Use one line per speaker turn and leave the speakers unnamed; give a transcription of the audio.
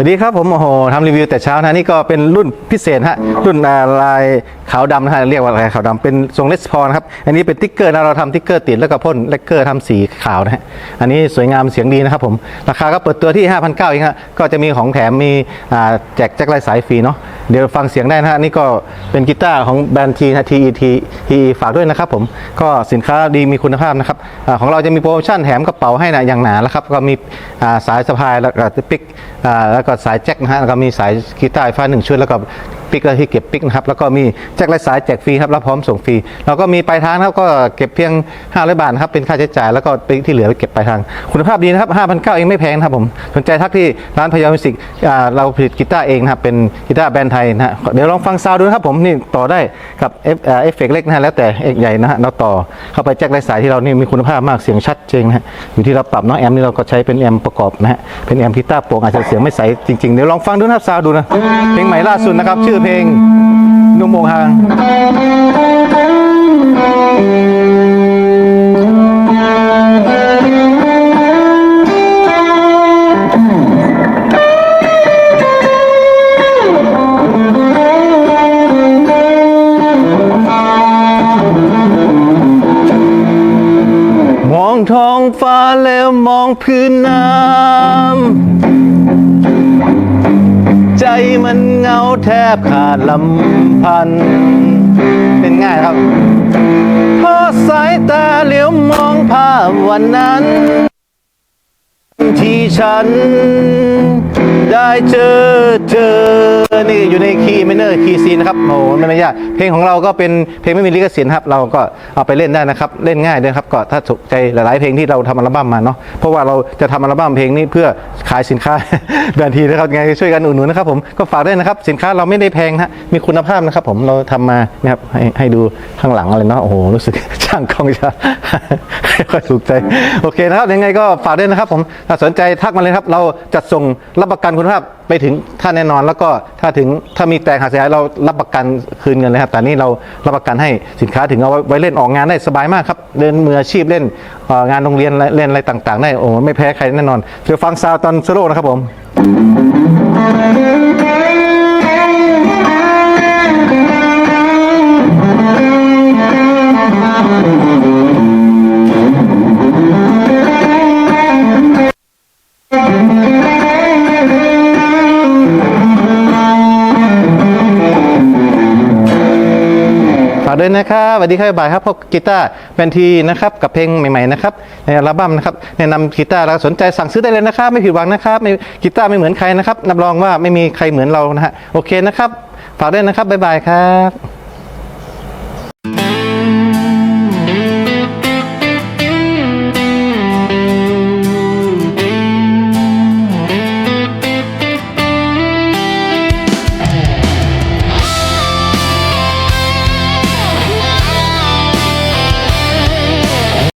วัสดีครับผมโอ้โหทำรีวิวแต่เช้านะนี่ก็เป็นรุ่นพิเศษฮะรุ่นลายขาวดำนะฮะเรียกว่าอะไรขาวดำเป็นทรงเลสพอนครับอันนี้เป็นติ๊กเกอร์นะเราทำติ๊กเกอร์ติดแล้วก็พ่นเลกเกอร์ทำสีขาวนะฮะอันนี้สวยงามเสียงดีนะครับผมราคาก็เปิดตัวที่ 5,900เองฮะก็จะมีของแถมมีแจกแจ็คลายสายฟรีเนาะเดี๋ยวฟังเสียงได้นะฮะนี่ก็เป็นกีตาร์ของแบรนด์ทีนะ TET TE ฝากด้วยนะครับผมก็สินค้าดีมีคุณภาพนะครับอของเราจะมีโปรโมชั่นแถมกระเป๋าให้นะอย่างหนาแล้วครับก็มีสายสะพายแล้วก็ปิกแล้วก็สายแจ็คนะฮะแล้วก็มีสายกีตาร์ไฟฟ้าหนึ่งชุดแล้วก็ ปิกแล้วที่เก็บปิกนะครับแล้วก็มีแจ็คลายสายแจกฟรีครับแล้วพร้อมส่งฟรีแล้วก็มีปลายทางครับก็เก็บเพียง 500 บาทครับเป็นค่าใช้จ่ายแล้วก็ปิกที่เหลือไปเก็บปลายทาง คุณภาพดีนะครับ5,900เองไม่แพงครับผมสนใจทักที่ร้านพยามิสิกเราผลิตกีตาร์เองนะครับเป็นกีตาร์แบรนด์ไทยนะฮะเดี๋ยวลองฟังซาวดูนะครับผมนี่ต่อได้กับเอฟเอฟเฟกต์เล็กนะฮะแล้วแต่เอกใหญ่นะฮะเราต่อเข้าไปแจ็คลายสายที่เรานี่มีคุณภาพมากเสียงชัดเจนนะฮะอยู่ที่เราปรับเนาะแอมนี่เราก็ใช้เป็นแอมประกอบนะฮะเป็นแอมกีตาร์โปร่งอาจจะเสียงไม่ใสจริงๆเดี๋ยวลองฟังดูนะครับซาวดูนะเพลงใหม่ล่าสุดนะครับชื่อเพลงนุ่มโมงหางมองท้องฟ้าแล้วมองพื้นน้ำ มันเงาแทบขาดลำพัน เป็นง่ายครับเพราะสายตาเหลียวมองภาพวันนั้น ที่ฉันได้เจอเธอ นี่อยู่ในคีย์ไมเนอร์คีย์ซีนะครับโอ้โหไม่ยากเพลงของเราก็เป็นเพลงไม่มีลิขสิทธิ์ครับเราก็เอาไปเล่นได้นะครับเล่นง่ายด้วยครับก็ถ้าถูกใจหลายๆเพลงที่เราทำอัลบั้มมาเนาะเพราะว่าเราจะทำอัลบั้มเพลงนี้เพื่อขายสินค้าแบรนด์ทีนะครับยังไงช่วยกันอุดหนุนนะครับผมก็ฝากด้วยนะครับสินค้าเราไม่ได้แพงนะฮะมีคุณภาพนะครับผมเราทำมานะครับให้ให้ดูข้างหลังอะไรเนาะโอ้โหรู้สึกช่างกล้องจะไม่ค่อยถูกใจโอเคนะครับยังไงก็ฝากด้วยนะครับผมถ้าสนใจทักมาเลยครับเราจัดส่งรับประกันคุณภาพ ไปถึงถ้าแน่นอนแล้วก็ถ้าถึงถ้ามีแตกหักเสียหายเรารับประกันคืนเงินเลยครับแต่นี่เรารับประกันให้สินค้าถึงเอาไว้เล่นออกงานได้สบายมากครับเล่นมืออาชีพเล่นงานโรงเรียนเล่นอะไรต่างๆ ได้โอ้ไม่แพ้ใครแน่นอนเดี๋ยวฟังซาวตอนโซโล่นะครับผม ด้วยนะครับสวัสดีครับบายครับพบกีตาร์แมนทีนะครับกับเพลงใหม่ๆนะครับในอัลบั้มนะครับแนะนำกีตาร์แล้วสนใจสั่งซื้อได้เลยนะครับไม่ผิดหวังนะครับไม่กีตาร์ไม่เหมือนใครนะครับรับรองว่าไม่มีใครเหมือนเรานะฮะโอเคนะครับฝากด้วยนะครับบ๊ายบายครับ